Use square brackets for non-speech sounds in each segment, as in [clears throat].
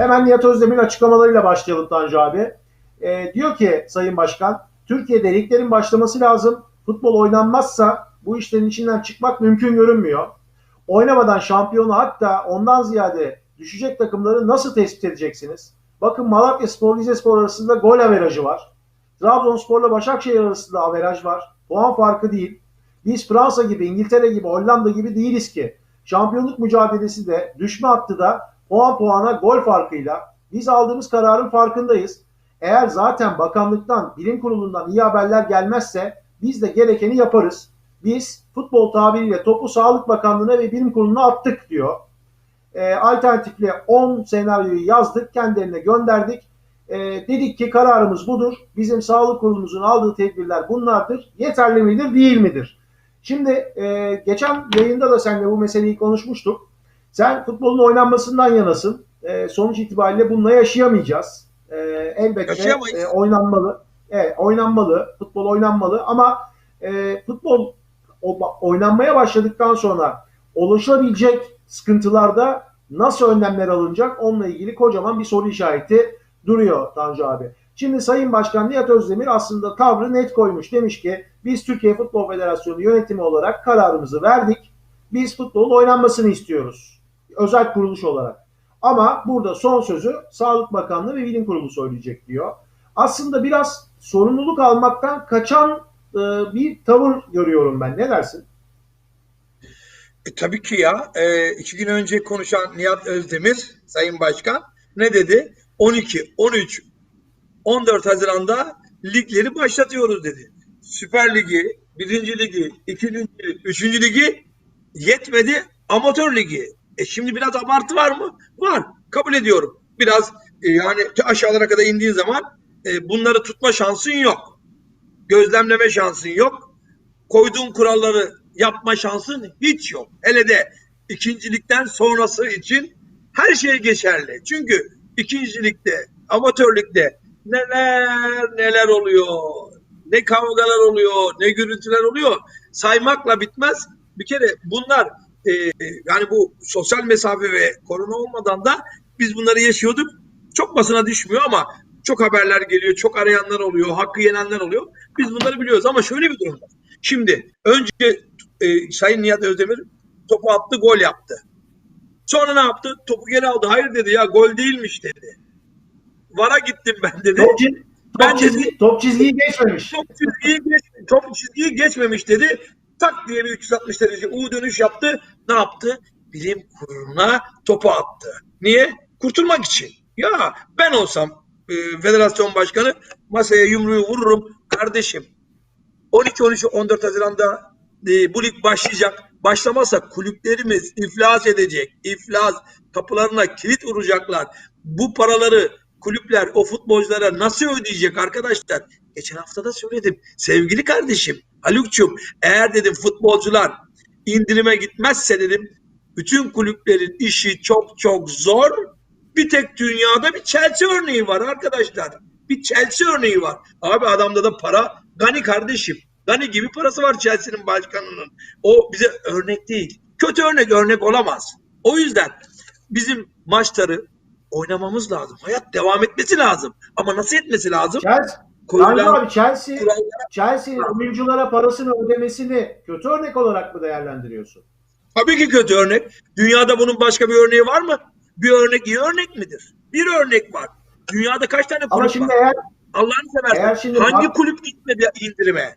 Hemen Nihat Özdemir'in açıklamalarıyla başlayalım Tanju abi. Ee, diyor ki Sayın Başkan, Türkiye'de liglerin başlaması lazım. Futbol oynanmazsa bu işlerin içinden çıkmak mümkün görünmüyor. Oynamadan şampiyonu hatta ondan ziyade düşecek takımları nasıl tespit edeceksiniz? Bakın Malatya Spor, Rize Spor arasında gol averajı var. Trabzonspor'la Başakşehir arasında averaj var. Puan farkı değil. Biz Fransa gibi, İngiltere gibi, Hollanda gibi değiliz ki. Şampiyonluk mücadelesi de, düşme hattı da puan puana gol farkıyla biz aldığımız kararın farkındayız. Eğer zaten bakanlıktan, bilim kurulundan iyi haberler gelmezse biz de gerekeni yaparız. Biz futbol tabiriyle topu Sağlık Bakanlığı'na ve bilim kuruluna attık diyor. E, alternatifle 10 senaryoyu yazdık, kendilerine gönderdik. E, dedik ki kararımız budur. Bizim sağlık kurulumuzun aldığı tedbirler bunlardır. Yeterli midir, değil midir? Şimdi e, geçen yayında da seninle bu meseleyi konuşmuştuk. Sen futbolun oynanmasından yanasın. E, sonuç itibariyle bununla yaşayamayacağız. E, elbette e, oynanmalı. Evet, oynanmalı. Futbol oynanmalı ama e, futbol oynanmaya başladıktan sonra oluşabilecek sıkıntılarda nasıl önlemler alınacak onunla ilgili kocaman bir soru işareti duruyor Tanju abi. Şimdi Sayın Başkan Nihat Özdemir aslında tavrı net koymuş. Demiş ki biz Türkiye Futbol Federasyonu yönetimi olarak kararımızı verdik. Biz futbolun oynanmasını istiyoruz. Özel kuruluş olarak. Ama burada son sözü Sağlık Bakanlığı ve Bilim Kurulu söyleyecek diyor. Aslında biraz sorumluluk almaktan kaçan e, bir tavır görüyorum ben. Ne dersin? E, tabii ki ya. E, iki gün önce konuşan Nihat Özdemir, Sayın Başkan ne dedi? 12, 13, 14 Haziran'da ligleri başlatıyoruz dedi. Süper Ligi, birinci ligi, ikinci, üçüncü ligi yetmedi amatör ligi. E şimdi biraz abartı var mı? Var. Kabul ediyorum. Biraz e, yani aşağılara kadar indiğin zaman e, bunları tutma şansın yok. Gözlemleme şansın yok. Koyduğun kuralları yapma şansın hiç yok. Hele de ikincilikten sonrası için her şey geçerli. Çünkü ikincilikte, amatörlükte neler neler oluyor. Ne kavgalar oluyor, ne gürültüler oluyor. Saymakla bitmez. Bir kere bunlar e, yani bu sosyal mesafe ve korona olmadan da biz bunları yaşıyorduk. Çok basına düşmüyor ama çok haberler geliyor, çok arayanlar oluyor, hakkı yenenler oluyor. Biz bunları biliyoruz ama şöyle bir durum var. Şimdi önce e, Sayın Nihat Özdemir topu attı, gol yaptı. Sonra ne yaptı? Topu geri aldı. Hayır dedi ya gol değilmiş dedi. Vara gittim ben dedi. Top, Ben top, çizgi, top çizgiyi geçmemiş. Top çizgiyi, geç, top çizgiyi geçmemiş dedi. Tak diye bir 360 derece U dönüş yaptı. Ne yaptı? Bilim kuruluna topu attı. Niye? Kurtulmak için. Ya ben olsam e, federasyon başkanı masaya yumruğu vururum. Kardeşim 12 13 14 Haziran'da e, bu lig başlayacak. Başlamazsa kulüplerimiz iflas edecek. İflas kapılarına kilit vuracaklar. Bu paraları kulüpler o futbolculara nasıl ödeyecek arkadaşlar? Geçen hafta da söyledim. Sevgili kardeşim Haluk'cum eğer dedim futbolcular indirime gitmezse dedim bütün kulüplerin işi çok çok zor. Bir tek dünyada bir Chelsea örneği var arkadaşlar. Bir Chelsea örneği var. Abi adamda da para Gani kardeşim. Gani gibi parası var Chelsea'nin başkanının. O bize örnek değil. Kötü örnek örnek olamaz. O yüzden bizim maçları oynamamız lazım. Hayat devam etmesi lazım. Ama nasıl etmesi lazım? Chelsea, Koyulan abi Chelsea, Chelsea'nin oyunculara parasını ödemesini kötü örnek olarak mı değerlendiriyorsun? Tabii ki kötü örnek. Dünyada bunun başka bir örneği var mı? Bir örnek iyi örnek midir? Bir örnek var. Dünyada kaç tane Ama kulüp şimdi var? eğer Allah'ını seversen. Eğer şimdi Hangi bak- kulüp gitmedi indirime?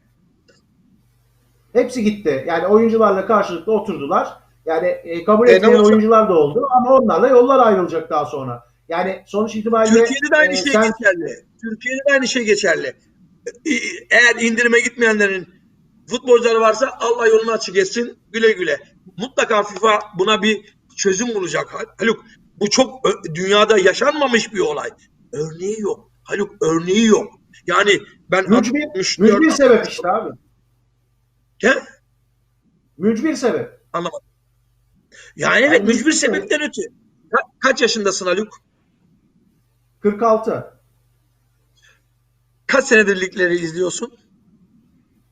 hepsi gitti. Yani oyuncularla karşılıklı oturdular. Yani e, kabul E, etmeyen oyuncular da oldu ama onlarla yollar ayrılacak daha sonra. Yani sonuç itibariyle Türkiye'de de aynı e, şey sen geçerli. Türkiye'de de aynı şey geçerli. E, Eğer indirime gitmeyenlerin futbolcuları varsa Allah yolunu açık etsin güle güle. Mutlaka FIFA buna bir çözüm bulacak. Haluk bu çok dünyada yaşanmamış bir olay. Örneği yok. Haluk örneği yok. Yani ben mücbir, 64 mücbir sebep işte abi. He? Mücbir sebep. Anlamadım. Yani evet Yani mücbir mücbir sebepten ötü. Ka- kaç yaşındasın Haluk? 46. Kaç senedir ligleri izliyorsun?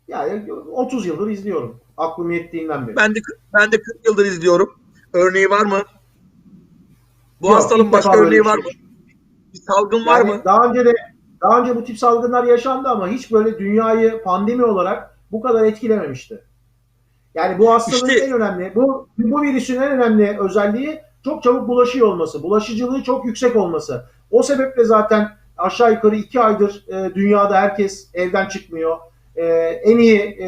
Yani 30 yıldır izliyorum. Aklım yettiğinden beri. Ben de ben de 40 yıldır izliyorum. Örneği var mı? Bu Yok, hastalığın başka örneği var şey. mı? Bir salgın var Yani mı? Daha önce de daha önce bu tip salgınlar yaşandı ama hiç böyle dünyayı pandemi olarak bu kadar etkilememişti. Yani bu hastalığın İşte- en önemli, bu bu virüsün en önemli özelliği çok çabuk bulaşıyor olması, bulaşıcılığı çok yüksek olması. O sebeple zaten aşağı yukarı iki aydır e, dünyada herkes evden çıkmıyor. E, en iyi e,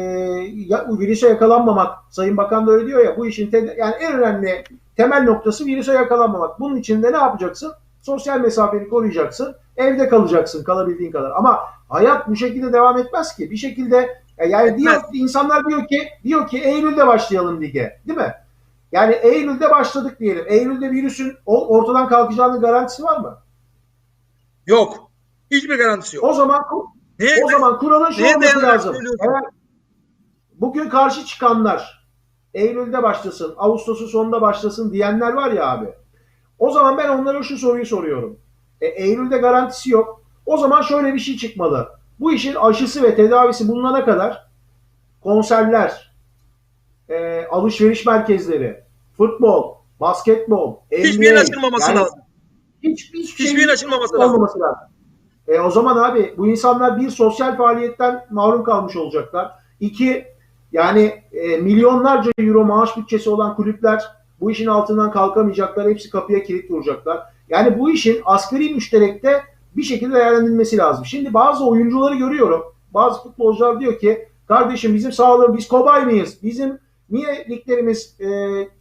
ya, virüse yakalanmamak, Sayın Bakan da öyle diyor ya, bu işin te- yani en önemli temel noktası virüse yakalanmamak. Bunun için de ne yapacaksın? Sosyal mesafeni koruyacaksın, evde kalacaksın kalabildiğin kadar. Ama hayat bu şekilde devam etmez ki. Bir şekilde e, yani diyor insanlar diyor ki diyor ki Eylül'de başlayalım lige, değil mi? Yani Eylül'de başladık diyelim. Eylül'de virüsün ortadan kalkacağının garantisi var mı? Yok. Hiçbir garantisi yok. O zaman Neye, o zaman kuralın şu olması lazım. Eğer bugün karşı çıkanlar Eylül'de başlasın, Ağustos'un sonunda başlasın diyenler var ya abi. O zaman ben onlara şu soruyu soruyorum. E, Eylül'de garantisi yok. O zaman şöyle bir şey çıkmalı. Bu işin aşısı ve tedavisi bulunana kadar konserler, e, alışveriş merkezleri, futbol, basketbol, hiçbir yerin açılmaması yani lazım. Hiç, hiçbir Hiçbir şeyin açılmaması lazım. olmaması lazım. E, o zaman abi bu insanlar bir sosyal faaliyetten mahrum kalmış olacaklar. İki yani e, milyonlarca euro maaş bütçesi olan kulüpler bu işin altından kalkamayacaklar. Hepsi kapıya kilit vuracaklar. Yani bu işin asgari müşterekte bir şekilde değerlendirilmesi lazım. Şimdi bazı oyuncuları görüyorum. Bazı futbolcular diyor ki kardeşim bizim sağlığım biz kobay mıyız? Bizim niye liglerimiz e,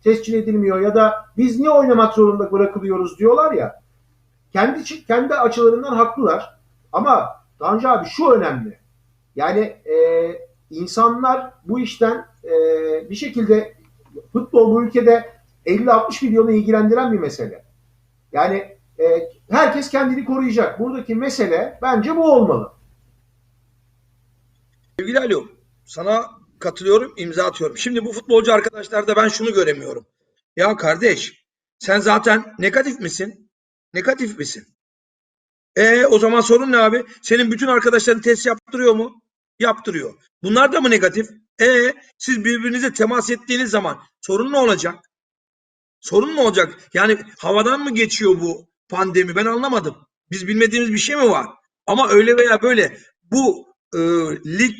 tescil edilmiyor ya da biz niye oynamak zorunda bırakılıyoruz diyorlar ya kendi kendi açılarından haklılar. Ama Tanju abi şu önemli. Yani e, insanlar bu işten e, bir şekilde futbol bu ülkede 50-60 milyonu ilgilendiren bir mesele. Yani e, herkes kendini koruyacak. Buradaki mesele bence bu olmalı. Sevgili Alo, sana katılıyorum, imza atıyorum. Şimdi bu futbolcu arkadaşlarda ben şunu göremiyorum. Ya kardeş, sen zaten negatif misin? Negatif misin? E o zaman sorun ne abi? Senin bütün arkadaşların test yaptırıyor mu? Yaptırıyor. Bunlar da mı negatif? E siz birbirinize temas ettiğiniz zaman sorun ne olacak? Sorun mu olacak? Yani havadan mı geçiyor bu pandemi? Ben anlamadım. Biz bilmediğimiz bir şey mi var? Ama öyle veya böyle bu e, lig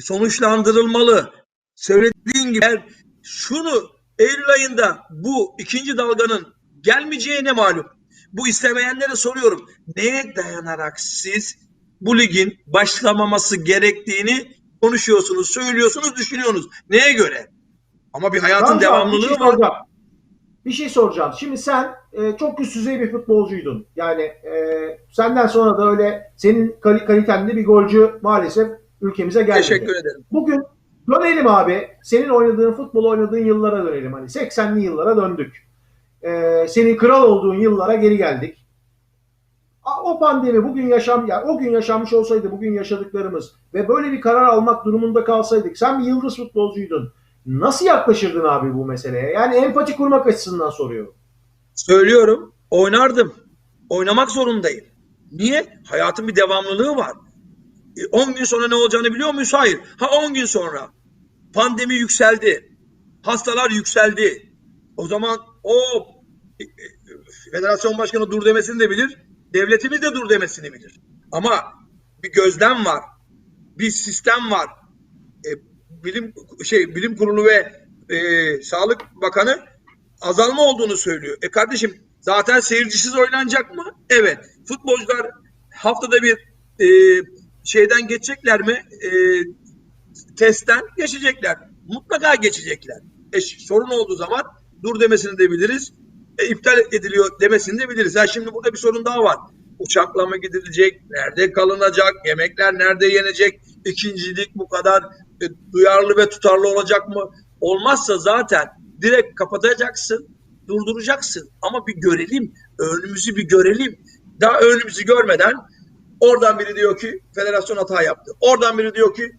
sonuçlandırılmalı. Söylediğin gibi şunu Eylül ayında bu ikinci dalganın gelmeyeceğine malum. Bu istemeyenlere soruyorum. Neye dayanarak siz bu ligin başlamaması gerektiğini konuşuyorsunuz, söylüyorsunuz, düşünüyorsunuz. Neye göre? Ama bir hayatın abi, devamlılığı bir şey var. soracağım. Bir şey soracağım. Şimdi sen e, çok üst düzey bir futbolcuydun. Yani e, senden sonra da öyle senin kal- kalitende bir golcü maalesef ülkemize gelmedi. Teşekkür ederim. Bugün dönelim abi. Senin oynadığın futbol oynadığın yıllara dönelim. Hani 80'li yıllara döndük. Ee, senin kral olduğun yıllara geri geldik. O pandemi bugün yaşam ya o gün yaşanmış olsaydı bugün yaşadıklarımız ve böyle bir karar almak durumunda kalsaydık sen bir yıldız futbolcuydun. Nasıl yaklaşırdın abi bu meseleye? Yani empati kurmak açısından soruyorum. Söylüyorum, oynardım. Oynamak zorundayım. Niye? Hayatın bir devamlılığı var. E, 10 gün sonra ne olacağını biliyor muyuz? Hayır. Ha 10 gün sonra pandemi yükseldi. Hastalar yükseldi. O zaman o e, e, federasyon başkanı dur demesini de bilir. Devletimiz de dur demesini bilir. Ama bir gözlem var. Bir sistem var. E, bilim şey bilim kurulu ve e, Sağlık Bakanı azalma olduğunu söylüyor. E kardeşim zaten seyircisiz oynanacak mı? Evet. Futbolcular haftada bir e, şeyden geçecekler mi? E, testten geçecekler. Mutlaka geçecekler. E, sorun olduğu zaman dur demesini de biliriz. E, iptal ediliyor demesini de biliriz. Ha şimdi burada bir sorun daha var. Uçakla mı gidilecek? Nerede kalınacak? Yemekler nerede yenecek? İkincilik bu kadar e, duyarlı ve tutarlı olacak mı? Olmazsa zaten direkt kapatacaksın, durduracaksın. Ama bir görelim, önümüzü bir görelim. Daha önümüzü görmeden oradan biri diyor ki federasyon hata yaptı. Oradan biri diyor ki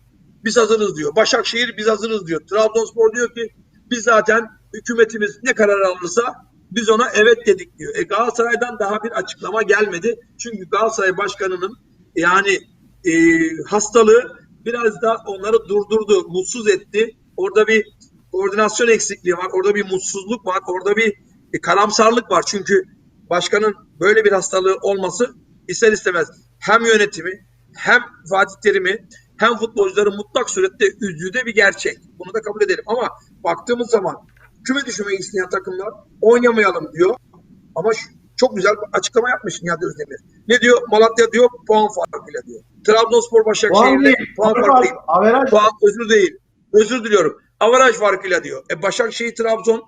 biz hazırız diyor. Başakşehir biz hazırız diyor. Trabzonspor diyor ki biz zaten hükümetimiz ne karar alırsa biz ona evet dedik diyor. E Galatasaray'dan daha bir açıklama gelmedi. Çünkü Galatasaray başkanının yani e, hastalığı biraz da onları durdurdu, mutsuz etti. Orada bir koordinasyon eksikliği var, orada bir mutsuzluk var, orada bir e, karamsarlık var. Çünkü başkanın böyle bir hastalığı olması ister istemez hem yönetimi hem Fatih Terim'i hem futbolcuları mutlak surette üzdüğü de bir gerçek. Bunu da kabul edelim. Ama baktığımız zaman küme düşmeyi isteyen takımlar oynamayalım diyor. Ama şu- çok güzel bir açıklama yapmış Nihat Özdemir. Ne diyor? Malatya diyor puan farkıyla diyor. Trabzonspor Puan Başakşehir'le puan Averaj- farkı değil. averaj- Puan özür değil. Özür diliyorum. Avaraj farkıyla diyor. E Başakşehir Trabzon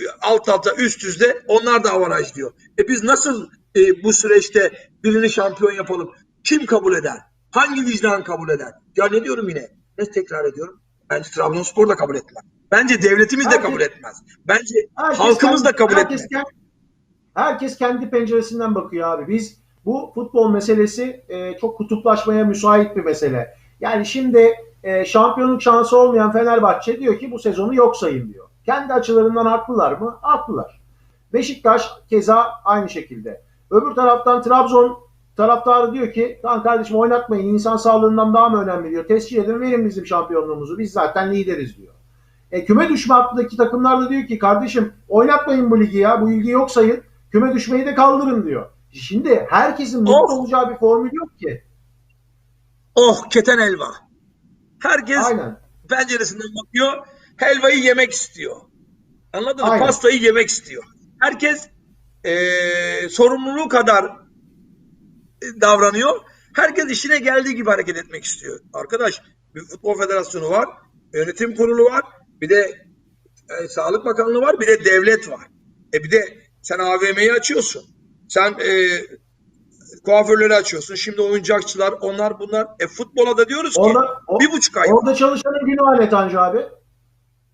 e, alt alta üst üste onlar da avaraj diyor. E biz nasıl e, bu süreçte birini şampiyon yapalım? Kim kabul eder? Hangi vicdan kabul eder? Ya ne diyorum yine? Ne tekrar ediyorum? Bence Trabzonspor da kabul etmez. Bence devletimiz de Herkes- kabul etmez. Bence halkımız da kendi- kabul herkes etmez. kendi- herkes kendi penceresinden bakıyor abi. Biz bu futbol meselesi e, çok kutuplaşmaya müsait bir mesele. Yani şimdi e, şampiyonluk şansı olmayan Fenerbahçe diyor ki bu sezonu yok sayın diyor. Kendi açılarından haklılar mı? Haklılar. Beşiktaş keza aynı şekilde. Öbür taraftan Trabzon taraftarı diyor ki lan kardeşim oynatmayın insan sağlığından daha mı önemli diyor. Tescil edin verin bizim şampiyonluğumuzu biz zaten lideriz diyor. E, küme düşme hattındaki takımlar da diyor ki kardeşim oynatmayın bu ligi ya bu ilgi yok sayın küme düşmeyi de kaldırın diyor. Şimdi herkesin mutlu Of. olacağı bir formül yok ki. Oh keten helva. Herkes Aynen. penceresinden bakıyor. Helvayı yemek istiyor. Anladın mı? Aynen. Pastayı yemek istiyor. Herkes eee sorumluluğu kadar e, davranıyor. Herkes işine geldiği gibi hareket etmek istiyor. Arkadaş bir futbol federasyonu var. Yönetim kurulu var. Bir de e, Sağlık Bakanlığı var. Bir de devlet var. E bir de sen AVM'yi açıyorsun. Sen e, kuaförleri açıyorsun. Şimdi oyuncakçılar onlar bunlar. E futbola da diyoruz ki Orada, o- bir buçuk ay. orada çalışanın günü alet Tanju abi.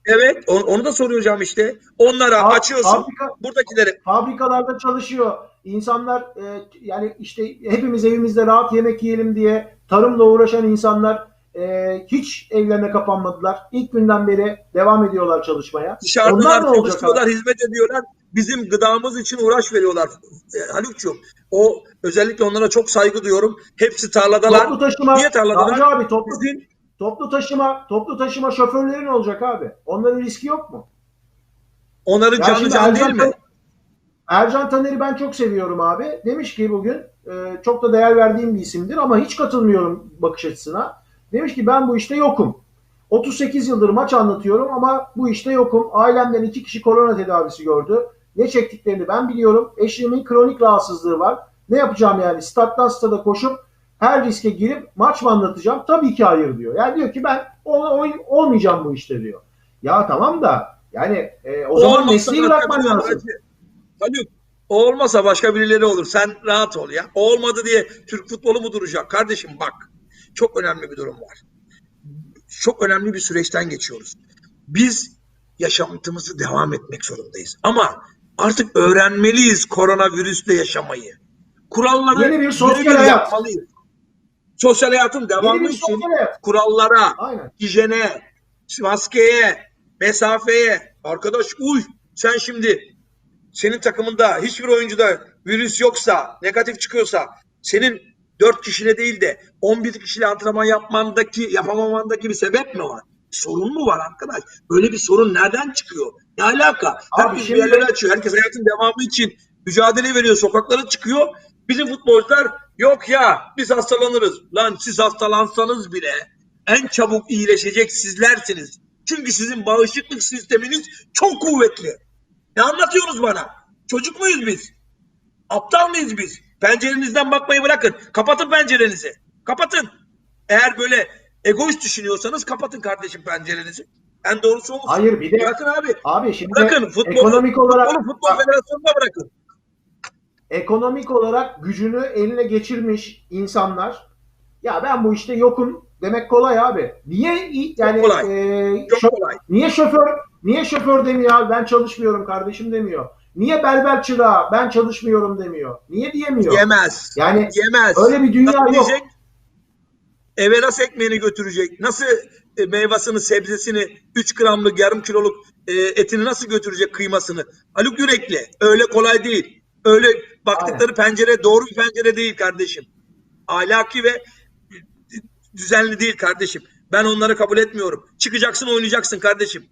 Evet onu, onu da soruyorum işte. Onlara Fa- açıyorsun. Fabrika, Buradakileri fabrikalarda çalışıyor. İnsanlar e, yani işte hepimiz evimizde rahat yemek yiyelim diye tarımla uğraşan insanlar e, hiç evlerine kapanmadılar. İlk günden beri devam ediyorlar çalışmaya. dışarıdalar çalışıyorlar, hizmet ediyorlar. Bizim gıdamız için uğraş veriyorlar. E, Haluk'cuğum o özellikle onlara çok saygı duyuyorum. Hepsi tarladalar. Toplu taşıma, Niye tarladalar? Abi toplu, Bizim toplu taşıma, toplu taşıma şoförleri ne olacak abi? Onların riski yok mu? onların Ya şimdi can değil mi? Ercan Taner'i ben çok seviyorum abi. Demiş ki bugün e, çok da değer verdiğim bir isimdir ama hiç katılmıyorum bakış açısına. Demiş ki ben bu işte yokum. 38 yıldır maç anlatıyorum ama bu işte yokum. Ailemden iki kişi korona tedavisi gördü. Ne çektiklerini ben biliyorum. Eşimin kronik rahatsızlığı var. Ne yapacağım yani? Stat'tan stada koşup her riske girip maç mı anlatacağım? Tabii ki hayır diyor. Yani diyor ki ben ol- oy- olmayacağım bu işte diyor. Ya tamam da yani e, o zaman Olmazsa mesleği bırakman birileri lazım. Haluk o olmasa başka birileri olur. Sen rahat ol ya. O olmadı diye Türk futbolu mu duracak? Kardeşim bak. Çok önemli bir durum var. Çok önemli bir süreçten geçiyoruz. Biz yaşantımızı devam etmek zorundayız. Ama artık öğrenmeliyiz koronavirüsle yaşamayı. Kuralları Yeni bir sosyal hayat. yapmalıyız. Sosyal hayatın bir için kurallara, Aynen. hijyene, maskeye, mesafeye. Arkadaş uy. Sen şimdi senin takımında hiçbir oyuncuda virüs yoksa, negatif çıkıyorsa senin 4 kişiyle değil de 11 kişiyle antrenman yapmandaki, yapamamandaki bir sebep mi var? Sorun mu var arkadaş? Böyle bir sorun nereden çıkıyor? Ne alaka? Abi Herkes şimdi- bir yerleri açıyor. Herkes hayatın devamı için mücadele veriyor. Sokaklara çıkıyor. Bizim futbolcular yok ya biz hastalanırız. Lan siz hastalansanız bile en çabuk iyileşecek sizlersiniz. Çünkü sizin bağışıklık sisteminiz çok kuvvetli. Ne anlatıyorsunuz bana? Çocuk muyuz biz? Aptal mıyız biz? Pencerenizden bakmayı bırakın. Kapatın pencerenizi. Kapatın. Eğer böyle egoist düşünüyorsanız kapatın kardeşim pencerenizi. En doğrusu olsun. Hayır bir de Bırakın abi. abi şimdi Bırakın futbolu, ekonomik olarak futbolu futbol federasyonuna bırakın. Ekonomik olarak gücünü eline geçirmiş insanlar ya ben bu işte yokum demek kolay abi. Niye yani kolay. e, Çok şö- kolay. niye şoför niye şoför demiyor abi ben çalışmıyorum kardeşim demiyor. Niye berber çırağı ben çalışmıyorum demiyor. Niye diyemiyor? Yemez. Yani Yemez. öyle bir dünya Nasıl yok. diyecek? Eve nasıl ekmeğini götürecek? Nasıl e, meyvasını, sebzesini, 3 gramlık, yarım kiloluk e, etini nasıl götürecek kıymasını? Haluk Yürekli. Öyle kolay değil. Öyle baktıkları pencere doğru bir pencere değil kardeşim. Ahlaki ve düzenli değil kardeşim. Ben onları kabul etmiyorum. Çıkacaksın oynayacaksın kardeşim.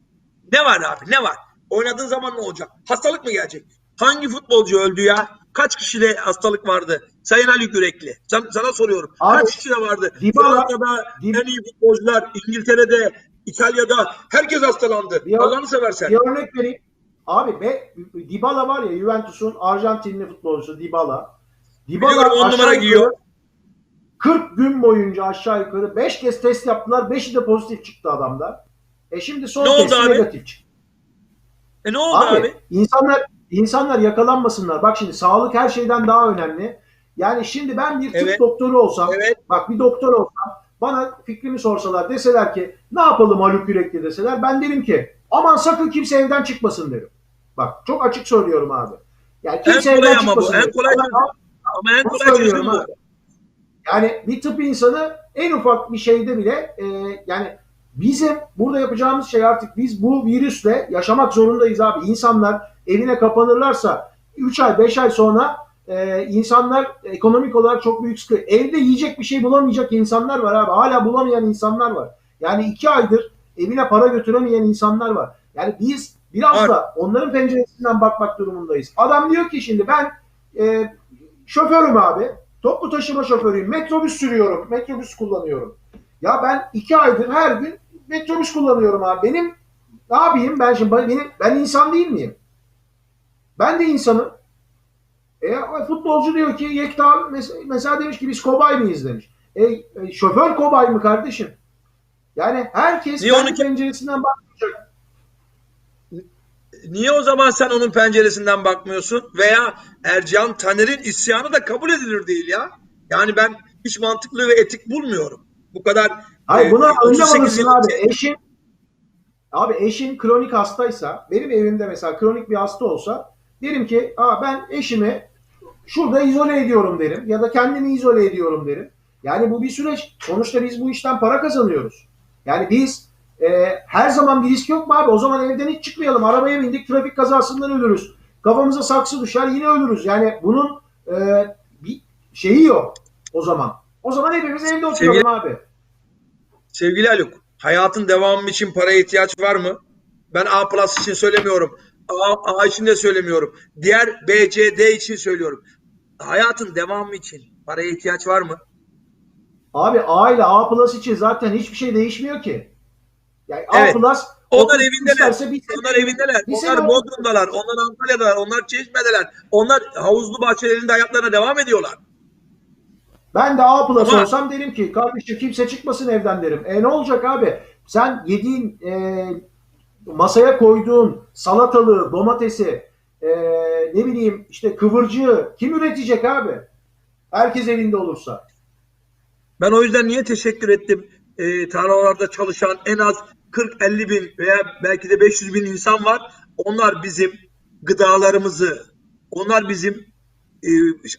Ne var abi ne var? Oynadığın zaman ne olacak? Hastalık mı gelecek? Hangi futbolcu öldü ya? Kaç kişide hastalık vardı? Sayın Ali Yürekli. Sen, sana soruyorum. Abi, Kaç kişide vardı? Fransa'da en iyi futbolcular, İngiltere'de, İtalya'da herkes hastalandı. Allah'ını seversen. Bir örnek vereyim. Abi be, Dybala var ya Juventus'un Arjantinli futbolcusu Dybala. Biliyorum, Dybala on numara giyiyor. yukarı 40 gün boyunca aşağı yukarı 5 kez test yaptılar. 5'i de pozitif çıktı adamda. E şimdi son Ne testi negatif çıktı. E ne oldu Abi, abi? insanlar insanlar yakalanmasınlar. Bak şimdi sağlık her şeyden daha önemli. Yani şimdi ben bir tıp Evet. doktoru olsam, Evet. bak bir doktor olsam bana fikrimi sorsalar deseler ki ne yapalım Haluk Yürekli deseler ben derim ki aman sakın kimse evden çıkmasın derim. Bak çok açık söylüyorum abi. Yani kimse En kolay ama bu, en kolay Ama- en kolay söylüyorum bu. Yani bir tıp insanı en ufak bir şeyde bile e, yani bizim burada yapacağımız şey artık biz bu virüsle yaşamak zorundayız abi. İnsanlar evine kapanırlarsa 3 ay 5 ay sonra e, insanlar ekonomik olarak çok büyük sıkıntı. Evde yiyecek bir şey bulamayacak insanlar var abi. Hala bulamayan insanlar var. Yani 2 aydır evine para götüremeyen insanlar var. Yani biz biraz Var. da onların penceresinden bakmak durumundayız. Adam diyor ki şimdi ben e, şoförüm abi. Toplu taşıma şoförüyüm. Metrobüs sürüyorum. Metrobüs kullanıyorum. Ya ben iki aydır her gün metrobüs kullanıyorum abi. Benim ne yapayım ben şimdi ben- benim ben insan değil miyim? Ben de insanım. E, futbolcu diyor ki Yekta mes- mesela demiş ki biz kobay mıyız demiş. E, e, şoför kobay mı kardeşim? Yani herkes Niye kendi onu- penceresinden bakmayacak. Niye o zaman sen onun penceresinden bakmıyorsun? Veya Ercan Taner'in isyanı da kabul edilir değil ya. Yani ben hiç mantıklı ve etik bulmuyorum. Bu kadar Hayır e, buna önlem 38 alırsın abi. Eşin abi eşin kronik hastaysa benim evimde mesela kronik bir hasta olsa derim ki Aa, ben eşimi şurada izole ediyorum derim ya da kendimi izole ediyorum derim. Yani bu bir süreç. Sonuçta biz bu işten para kazanıyoruz. Yani biz e, her zaman bir risk yok mu abi? O zaman evden hiç çıkmayalım. Arabaya bindik trafik kazasından ölürüz. Kafamıza saksı düşer yine ölürüz. Yani bunun e, bir şeyi yok o zaman. O zaman hepimiz evde oturalım Sevgili- abi. Sevgili Haluk, hayatın devamı için paraya ihtiyaç var mı? Ben A plus için söylemiyorum. A, A için de söylemiyorum. Diğer B, C, D için söylüyorum. Hayatın devamı için paraya ihtiyaç var mı? Abi A ile A Plus için zaten hiçbir şey değişmiyor ki. Yani Evet. A Plus Onlar evindeler. bir Onlar evindeler. Bir Onlar. Bodrum'dalar. Onlar Antalya'dalar. Onlar Çeşme'deler. Onlar havuzlu bahçelerinde hayatlarına devam ediyorlar. Ben de A Plus Ama- olsam derim ki kardeşim kimse çıkmasın evden derim. E ne olacak abi? Sen yediğin e, masaya koyduğun salatalığı, domatesi, e, ne bileyim işte kıvırcığı kim üretecek abi? Herkes evinde olursa. Ben o yüzden niye teşekkür ettim? Ee, tarlalarda çalışan en az 40-50 bin veya belki de 500 bin insan var. Onlar bizim gıdalarımızı, onlar bizim e,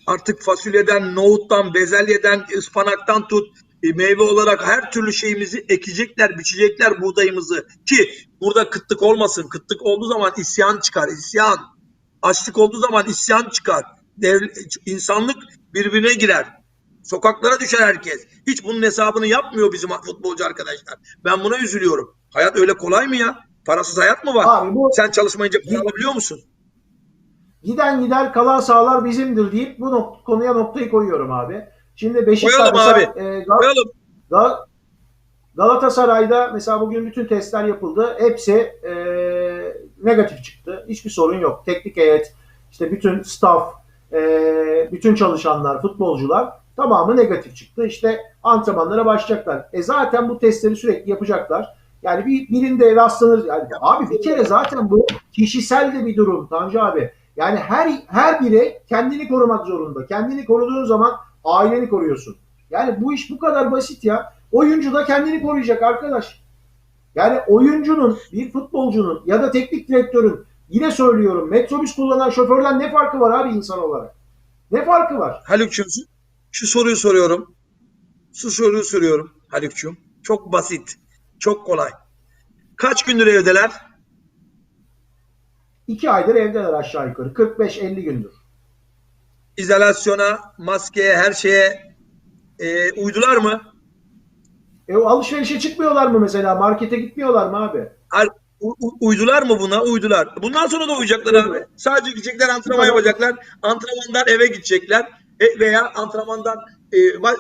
artık fasulyeden, nohuttan, bezelyeden, ıspanaktan tut, e, meyve olarak her türlü şeyimizi ekecekler, biçecekler buğdayımızı. Ki burada kıtlık olmasın. Kıtlık olduğu zaman isyan çıkar, isyan. Açlık olduğu zaman isyan çıkar. Devlet, insanlık birbirine girer. Sokaklara düşer herkes. Hiç bunun hesabını yapmıyor bizim futbolcu arkadaşlar. Ben buna üzülüyorum. Hayat öyle kolay mı ya? Parasız hayat mı var? Abi bu Sen çalışmayınca para alabiliyor musun? giden gider kalan sağlar bizimdir deyip bu nok- konuya noktayı koyuyorum abi. Şimdi Beşiktaş Koyalım abi. e, Gal- Koyalım. Gal- Galatasaray'da mesela bugün bütün testler yapıldı. Hepsi e, negatif çıktı. Hiçbir sorun yok. Teknik heyet, işte bütün staff, e, bütün çalışanlar, futbolcular tamamı negatif çıktı. İşte antrenmanlara başlayacaklar. E zaten bu testleri sürekli yapacaklar. Yani bir, birinde rastlanır. Yani abi bir kere zaten bu kişisel de bir durum Tanju abi. Yani her her birey kendini korumak zorunda. Kendini koruduğun zaman aileni koruyorsun. Yani bu iş bu kadar basit ya. Oyuncu da kendini koruyacak arkadaş. Yani oyuncunun, bir futbolcunun ya da teknik direktörün yine söylüyorum metrobüs kullanan şoförden ne farkı var abi insan olarak? Ne farkı var? Haluk'cum şu, soruyu soruyorum. Şu soruyu soruyorum Haluk'cum. Çok basit. Çok kolay. Kaç gündür evdeler? İki aydır evdeler aşağı yukarı. 45-50 gündür. İzolasyona, maskeye, her şeye e, uydular mı? E alışverişe çıkmıyorlar mı mesela? Markete gitmiyorlar mı abi? U- uydular mı buna? Uydular. Bundan sonra da uyacaklar abi. Sadece gidecekler antrenman yapacaklar. Antrenmandan eve gidecekler. E, veya antrenmandan e,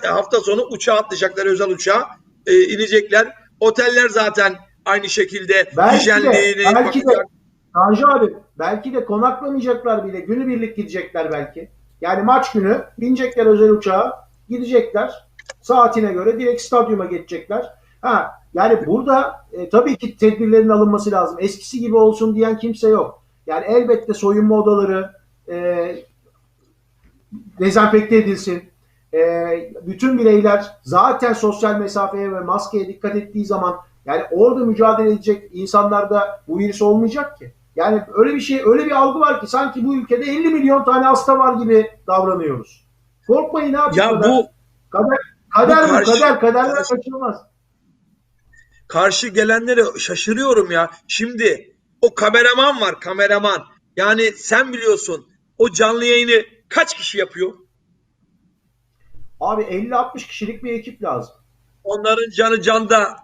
hafta sonu uçağa atlayacaklar özel uçağa. E, inecekler. Oteller zaten aynı şekilde Belki de, belki de bakacak. Tanju abi belki de konaklamayacaklar bile. Günübirlik gidecekler belki. Yani maç günü binecekler özel uçağa, gidecekler. Saatine göre direkt stadyuma geçecekler. Ha yani burada e, tabii ki tedbirlerin alınması lazım. Eskisi gibi olsun diyen kimse yok. Yani elbette soyunma odaları e, dezenfekte edilsin. E, bütün bireyler zaten sosyal mesafeye ve maskeye dikkat ettiği zaman yani orada mücadele edecek insanlarda bu virüs olmayacak ki. Yani öyle bir şey, öyle bir algı var ki sanki bu ülkede 50 milyon tane hasta var gibi davranıyoruz. Korkmayın abi. Ya kadar. bu kader, kader bu bu, karşı- kader, kaderler kaçırılmaz. karşı gelenlere şaşırıyorum ya. Şimdi o kameraman var kameraman. Yani sen biliyorsun o canlı yayını kaç kişi yapıyor? Abi 50-60 kişilik bir ekip lazım. Onların canı canda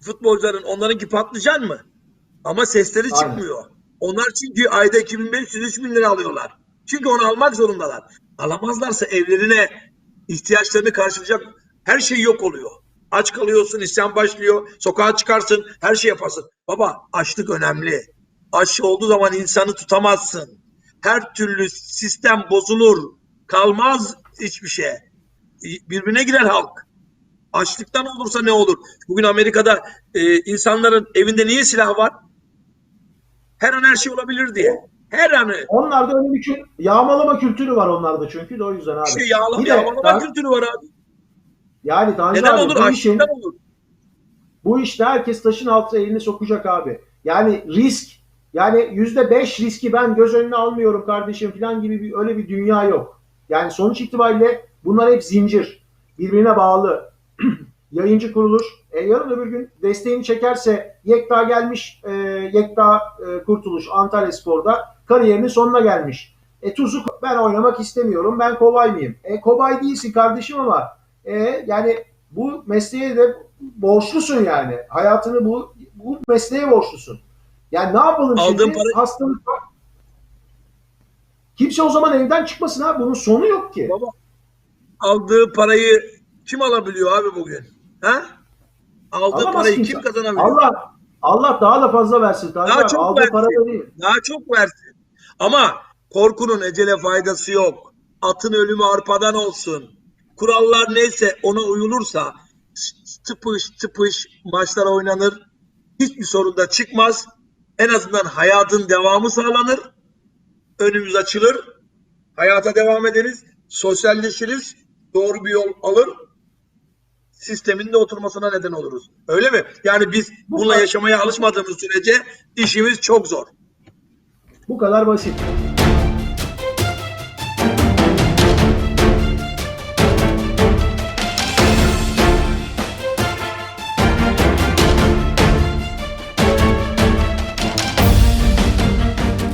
futbolcuların onlarınki patlıcan mı? Ama sesleri Aynen. çıkmıyor. Onlar çünkü ayda 2500-3000 lira alıyorlar. Çünkü onu almak zorundalar. Alamazlarsa evlerine ihtiyaçlarını karşılayacak her şey yok oluyor. Aç kalıyorsun, isyan başlıyor, sokağa çıkarsın, her şey yaparsın. Baba açlık önemli. Aç olduğu zaman insanı tutamazsın. Her türlü sistem bozulur. Kalmaz hiçbir şey. Birbirine girer halk. Açlıktan olursa ne olur? Bugün Amerika'da e, insanların evinde niye silah var? Her an her şey olabilir diye. Her anı. Onlarda öyle bir kü- yağmalama kültürü var onlarda çünkü de o yüzden abi. İşte yağla, Bir de yağmalama Tan- kültürü var abi. Yani Tanju Neden abi olur? bu işin, olur. bu işte herkes taşın altına elini sokacak abi. Yani risk yani yüzde beş riski ben göz önüne almıyorum kardeşim falan gibi bir, öyle bir dünya yok. Yani sonuç itibariyle bunlar hep zincir. Birbirine bağlı. [clears throat] Yayıncı kuruluş e, yarın öbür gün desteğini çekerse Yekta gelmiş e, Yekta e, Kurtuluş Antalya Spor'da kariyerinin sonuna gelmiş. E Tuzu ben oynamak istemiyorum ben kobay mıyım? E kobay değilsin kardeşim ama e, yani bu mesleğe de borçlusun yani. Hayatını bu bu mesleğe borçlusun. Yani ne yapalım Aldığın şimdi? para- Hastalık var. Kimse o zaman evden çıkmasın ha. Bunun sonu yok ki. Baba aldığı parayı kim alabiliyor abi bugün? Ha? Aldığı Alamaz parayı kimse. kim kazanabiliyor? Allah Allah daha da fazla versin. Daha abi. çok Aldığı versin. para da değil. Daha çok versin. Ama korkunun ecele faydası yok. Atın ölümü arpadan olsun. Kurallar neyse ona uyulursa tıpış tıpış maçlar oynanır. Hiçbir sorun da çıkmaz. En azından hayatın devamı sağlanır. Önümüz açılır. Hayata devam ederiz. Sosyalleşiriz. Doğru bir yol alır. Sistemin de oturmasına neden oluruz. Öyle mi? Yani biz bununla yaşamaya alışmadığımız sürece işimiz çok zor. Bu kadar basit.